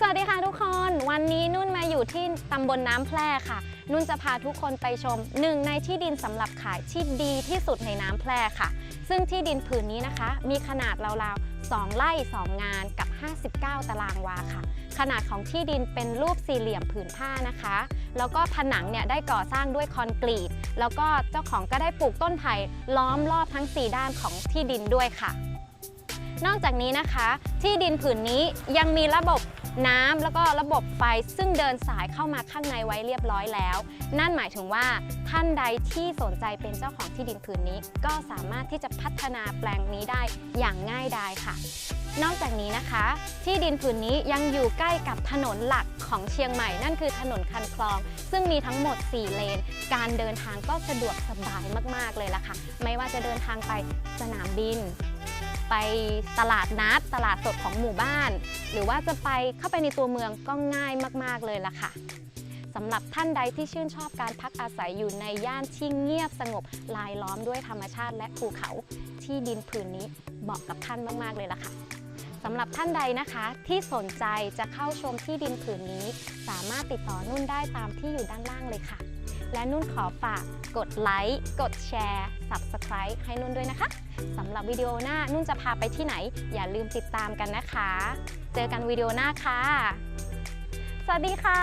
สวัสดีค่ะทุกคน วันนี้นุ่นมาอยู่ที่ตำบลน้ำแพร่ค่ะ นุ่นจะพาทุกคนไปชมหนึ่งในที่ดินสำหรับขายที่ดีที่สุดในน้ำแพร่ค่ะ ซึ่งที่ดินผืนนี้นะคะ มีขนาดราวๆ 2 ไร่ 2 งานกับ 59 ตารางวาค่ะ ขนาดของที่ดินเป็นรูปสี่เหลี่ยมผืนผ้านะคะ แล้วก็ผนังเนี่ยได้ก่อสร้างด้วยคอนกรีต แล้วก็เจ้าของก็ได้ปลูกต้นไผ่ล้อมรอบทั้ง 4 ด้านของที่ดินด้วยค่ะ นอกจากนี้นะคะ ที่ดินผืนนี้ยังมีระบบน้ำแล้วก็ระบบไฟซึ่งเดินสายเข้ามาข้างในไว้เรียบร้อยแล้ว นั่นหมายถึงว่าท่านใดที่สนใจเป็นเจ้าของที่ดินผืนนี้ ก็สามารถที่จะพัฒนาแปลงนี้ได้อย่างง่ายดายค่ะ นอกจากนี้นะคะ ที่ดินผืนนี้ยังอยู่ใกล้กับถนนหลักของเชียงใหม่ นั่นคือถนนคันคลอง ซึ่งมีทั้งหมด 4 เลน การเดินทางก็สะดวกสบายมากๆเลยล่ะค่ะ ไม่ว่าจะเดินทางไปสนามบิน ไปตลาดนัด ตลาดสดของหมู่บ้าน หรือว่าจะไปเข้าไปในตัวเมืองก็ง่ายมาก ๆ เลยล่ะค่ะสำหรับท่านใดที่ชื่นชอบการพักอาศัยอยู่ในย่านที่เงียบสงบลายล้อมด้วยธรรมชาติและภูเขาที่ดินผืนนี้เหมาะกับท่านมาก ๆ เลยล่ะค่ะสำหรับท่านใดนะคะที่สนใจจะเข้าชมที่ดินผืนนี้ สามารถติดต่อนุ่นได้ตามที่อยู่ด้านล่างเลยค่ะ และนุ่นขอฝากกดไลค์ กดแชร์ Subscribe ให้นุ่นด้วยนะคะสำหรับวิดีโอหน้านุ่นจะพาไปที่ไหน อย่าลืมติดตามกันนะคะ เจอกันวิดีโอหน้าค่ะ สวัสดีค่ะ